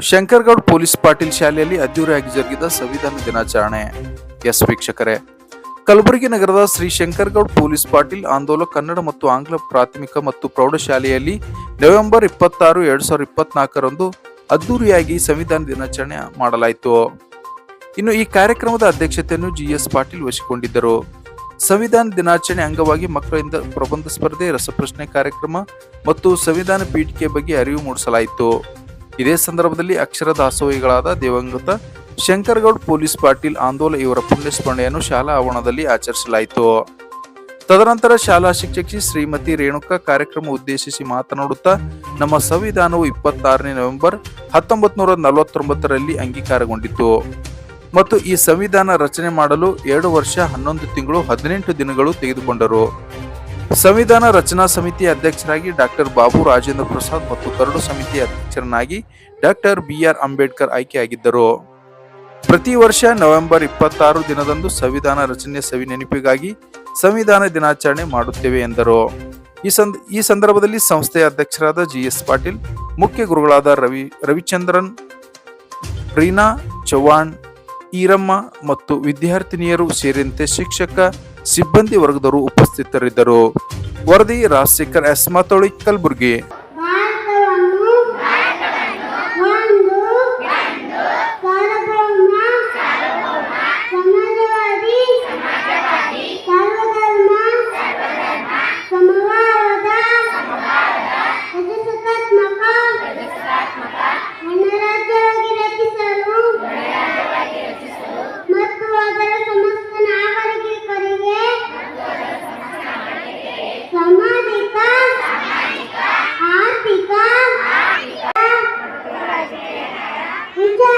ಶಂಕರ್ಗೌಡ್ police Patil ಶಾಲೆಯಲ್ಲಿ ಅದ್ದೂರಿಯಾಗಿ ಜರುಗಿದ ಸಂವಿಧಾನ ದಿನಾಚರಣೆ. ಎಸ್ ವೀಕ್ಷಕರೇ, ಕಲಬುರಗಿ ನಗರದ ಶ್ರೀ ಶಂಕರ್ಗೌಡ್ ಪೊಲೀಸ್ ಪಾಟೀಲ್ ಆಂದೋಲನ ಕನ್ನಡ ಮತ್ತು ಆಂಗ್ಲ ಪ್ರಾಥಮಿಕ ಮತ್ತು ಪ್ರೌಢಶಾಲೆಯಲ್ಲಿ ನವೆಂಬರ್ ಇಪ್ಪತ್ತಾರು, ಎರಡ್ ಸಾವಿರದ ಇಪ್ಪತ್ನಾಲ್ಕರಂದು ಅದ್ದೂರಿಯಾಗಿ ಸಂವಿಧಾನ ದಿನಾಚರಣೆ ಮಾಡಲಾಯಿತು. ಇನ್ನು ಈ ಕಾರ್ಯಕ್ರಮದ ಅಧ್ಯಕ್ಷತೆಯನ್ನು ಜಿಎಸ್ ಪಾಟೀಲ್ ವಹಿಸಿಕೊಂಡಿದ್ದರು. ಸಂವಿಧಾನ ದಿನಾಚರಣೆ ಅಂಗವಾಗಿ ಮಕ್ಕಳಿಂದ ಪ್ರಬಂಧ ಸ್ಪರ್ಧೆ, ರಸಪ್ರಶ್ನೆ ಕಾರ್ಯಕ್ರಮ ಮತ್ತು ಸಂವಿಧಾನ ಪೀಠಿಕೆ ಬಗ್ಗೆ ಅರಿವು ಮೂಡಿಸಲಾಯಿತು. ಇದೇ ಸಂದರ್ಭದಲ್ಲಿ ಅಕ್ಷರ ದಾಸೋಹಿಗಳಾದ ದಿವಂಗತ ಶಂಕರಗೌಡ್ ಪೊಲೀಸ್ ಪಾಟೀಲ್ ಆಂದೋಲ ಇವರ ಪುಣ್ಯಸ್ಮರಣೆಯನ್ನು ಶಾಲಾ ಆವರಣದಲ್ಲಿ ಆಚರಿಸಲಾಯಿತು. ತದನಂತರ ಶಾಲಾ ಶಿಕ್ಷಕಿ ಶ್ರೀಮತಿ ರೇಣುಕಾ ಕಾರ್ಯಕ್ರಮ ಉದ್ದೇಶಿಸಿ ಮಾತನಾಡುತ್ತಾ, ನಮ್ಮ ಸಂವಿಧಾನವು ಇಪ್ಪತ್ತಾರನೇ ನವೆಂಬರ್ ಹತ್ತೊಂಬತ್ತು ನೂರ ನಲವತ್ತೊಂಬತ್ತರಲ್ಲಿ ಅಂಗೀಕಾರಗೊಂಡಿತು ಮತ್ತು ಈ ಸಂವಿಧಾನ ರಚನೆ ಮಾಡಲು ಎರಡು ವರ್ಷ ಹನ್ನೊಂದು ತಿಂಗಳು ಹದಿನೆಂಟು ದಿನಗಳು ತೆಗೆದುಕೊಂಡರು. ಸಂವಿಧಾನ ರಚನಾ ಸಮಿತಿ ಅಧ್ಯಕ್ಷರಾಗಿ ಡಾಕ್ಟರ್ ಬಾಬು ರಾಜೇಂದ್ರ ಪ್ರಸಾದ್ ಮತ್ತು ಕರಡು ಸಮಿತಿ ಅಧ್ಯಕ್ಷರನ್ನಾಗಿ ಡಾಕ್ಟರ್ ಬಿ ಆರ್ ಅಂಬೇಡ್ಕರ್ ಆಯ್ಕೆಯಾಗಿದ್ದರು. ಪ್ರತಿ ವರ್ಷ ನವೆಂಬರ್ ಇಪ್ಪತ್ತಾರು ದಿನದಂದು ಸಂವಿಧಾನ ರಚನೆ ಸವಿ ನೆನಪಿಗಾಗಿ ಸಂವಿಧಾನ ದಿನಾಚರಣೆ ಮಾಡುತ್ತೇವೆ ಎಂದರು. ಈ ಸಂದ, ಈ ಸಂದರ್ಭದಲ್ಲಿ ಸಂಸ್ಥೆಯ ಅಧ್ಯಕ್ಷರಾದ ಜಿ ಎಸ್ ಪಾಟೀಲ್, ಮುಖ್ಯ ಗುರುಗಳಾದ ರವಿ, ರವಿಚಂದ್ರನ್, ರೀನಾ ಚೌಹಾಣ್, ಈರಮ್ಮ ಮತ್ತು ವಿದ್ಯಾರ್ಥಿನಿಯರು ಸೇರಿದಂತೆ ಶಿಕ್ಷಕ, ಸಿಬ್ಬಂದಿ ವರ್ಗದವರು ಉಪಸ್ಥಿತರಿದ್ದರು. ವರದಿ ರಾಜಶೇಖರ್ ಎಸ್ ಮಾತೋಳಿ ಕಲಬುರಗಿ. Yeah.